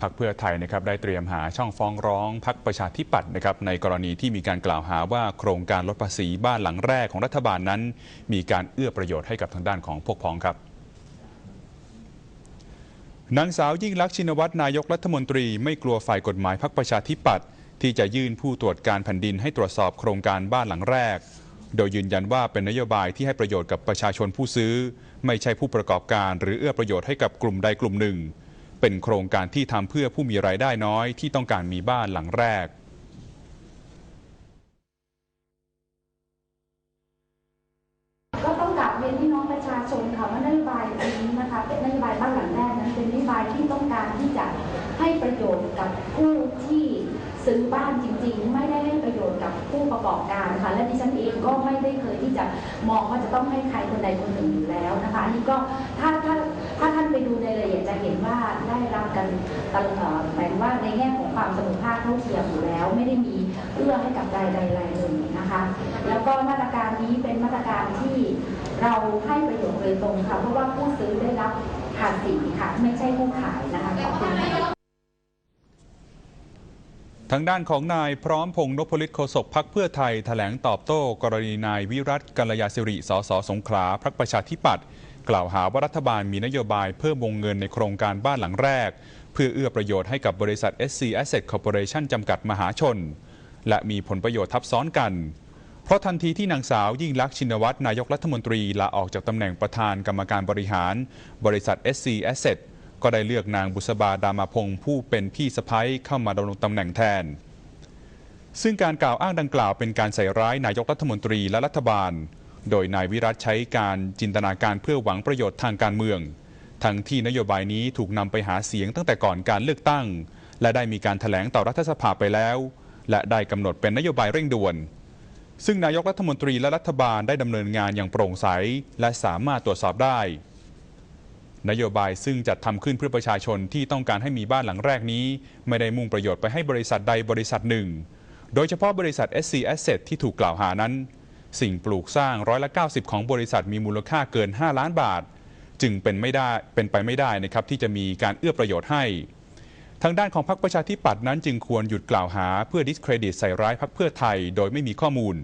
พักเพื่อไทยนะครับได้เตรียมหาช่องฟ้องร้องพักประชาธิปัตย์นะครับในกรณีที่มีการกล่าวหาว่าโครงการลดภาษีบ้านหลังแรกของรัฐบาลนั้น มีการเอื้อประโยชน์ให้กับทางด้านของพวกพ้องครับนางสาวยิ่งลักษณ์ชินวัตรนายกรัฐมนตรีไม่กลัวฝ่ายกฎหมายพักประชาธิปัตย์ที่จะยื่นผู้ตรวจการแผ่นดินให้ตรวจสอบโครงการบ้านหลังแรก โดยยืนยันว่าเป็นนโยบายที่ให้ประโยชน์กับประชาชนผู้ซื้อ ไม่ใช่ผู้ประกอบการ หรือเอื้อประโยชน์ให้กับกลุ่มใดกลุ่มหนึ่ง เป็นโครงการที่ทำเพื่อผู้มีรายได้น้อยที่ต้องการมีบ้านหลังแรกก็ต้องกลับเรียนพี่น้องประชาชนค่ะว่านโยบายนี้นะคะเป็นนโยบายบ้านหลังแรกนั้นเป็นนโยบายที่ต้องการที่จะให้ประโยชน์กับผู้ที่ซื้อบ้านจริง ๆ ไม่ได้ให้ประโยชน์กับผู้ประกอบการค่ะและดิฉันเองก็ไม่ได้เคยที่จะมองว่าจะต้องให้ใครคนใดคนหนึ่งอยู่แล้วนะคะอันนี้ก็ถ้าถ้าถ้าท่านไปดูในราย เห็นว่าได้รับกันตลอดหมายถึงว่าในแง่ของความเสมอภาคเท่าเทียมอยู่แล้ว ไม่ได้มีเอื้อให้กับรายใดรายหนึ่งนะคะ แล้วก็มาตรการนี้เป็นมาตรการที่เราให้ประโยชน์โดยตรงค่ะเพราะว่าผู้ซื้อได้รับภาษีค่ะไม่ใช่ผู้ขายนะคะขอบคุณทางด้านของนายพร้อมพงษ์นพลิตโฆษกพักเพื่อไทยแถลงตอบโต้ กรณีนายวิรัตกัลยาสิริสสสงขลาพักประชาธิปัตย์ กล่าวหาว่ารัฐบาลมีนโยบายเพิ่มวงเงินในโครงการบ้านหลังแรก เพื่อเอื้อประโยชน์ให้กับบริษัท SC Asset Corporation จำกัดมหาชน และมีผลประโยชน์ทับซ้อนกัน เพราะทันทีที่นางสาวยิ่งลักษณ์ชินวัตรนายกรัฐมนตรีลาออกจากตำแหน่งประธานกรรมการบริหาร บริษัท SC Asset ก็ได้เลือกนางบุษบาดามาพงศ์ผู้เป็นพี่สะพ้ยเข้ามาดำรงตำแหน่งแทน ซึ่งการกล่าวอ้างดังกล่าวเป็นการใส่ร้ายนายกรัฐมนตรีและรัฐบาล โดยนายวิรัตใช้การจินตนาการเพื่อหวังประโยชน์ทางการเมือง ทั้งที่นโยบายนี้ถูกนำไปหาเสียงตั้งแต่ก่อนการเลือกตั้ง และได้มีการถแถลงต่อรัฐสภาไปแล้ว และได้กำหนดเป็นนโยบายเร่งด่วน ซึ่งนายกรัฐมนตรีและรัฐบาลได้ดำเนินงานอย่างโปร่งใส และสามารถตรวจสอบได้ นโยบายซึ่งจัดทำขึ้นเพื่อประชาชนที่ต้องการให้มีบ้านหลังแรกนี้ ไม่ได้มุ่งประโยชน์ไปให้บริษัทใดบริษัทหนึ่ง โดยเฉพาะบริษัท SC Asset ที่ถูกกล่าวหานั้น สิ่งปลูกสร้างร้อยละ 90 ของบริษัทมีมูลค่าเกิน 5 ล้านบาท จึงเป็นไม่ได้เป็นไปไม่ได้นะครับที่จะมีการเอื้อประโยชน์ให้ ทางด้านของพรรคประชาธิปัตย์นั้นจึงควรหยุดกล่าวหาเพื่อดิสเครดิตใส่ร้ายพรรคเพื่อไทยโดยไม่มีข้อมูล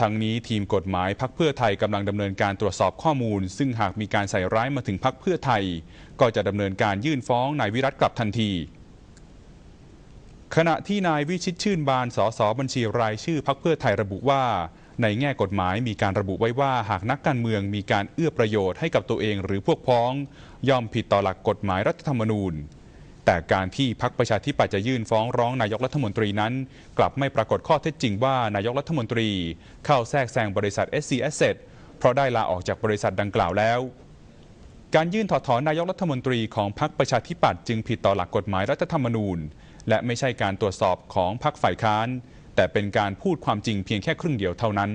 ทั้งนี้ทีมกฎหมายพักเพื่อไทยกำลังดำเนินการตรวจสอบข้อมูล ซึ่งหากมีการใส่ร้ายมาถึงพักเพื่อไทย ก็จะดำเนินการยื่นฟ้องนายวิรัตกลับทันที ขณะที่นายวิชิตชื่นบานสสบัญชีรายชื่อพักเพื่อไทยระบุว่า ในแง่กฎหมายมีการระบุไว้ว่าหากนักการเมืองมีการเอื้อประโยชน์ให้กับตัวเองหรือพวกพ้อง ย่อมผิดต่อหลักกฎหมายรัฐธรรมนูญ แต่การที่พักประชาธิปัตย์จะยื่นฟ้องร้องนายกรัฐมนตรีนั้น กลับไม่ปรากฏข้อเท็จจริงว่านายกรัฐมนตรี เข้าแทรกแซงบริษัท SC Asset เพราะได้ลาออกจากบริษัทดังกล่าวแล้วการยื่นถอดถอนนายกรัฐมนตรีของพรรคประชาธิปัตย์จึงผิดต่อหลักกฎหมายรัฐธรรมนูญ และไม่ใช่การตรวจสอบของพรรคฝ่ายค้าน แต่เป็นการพูดความจริงเพียงแค่ครึ่งเดียวเท่านั้น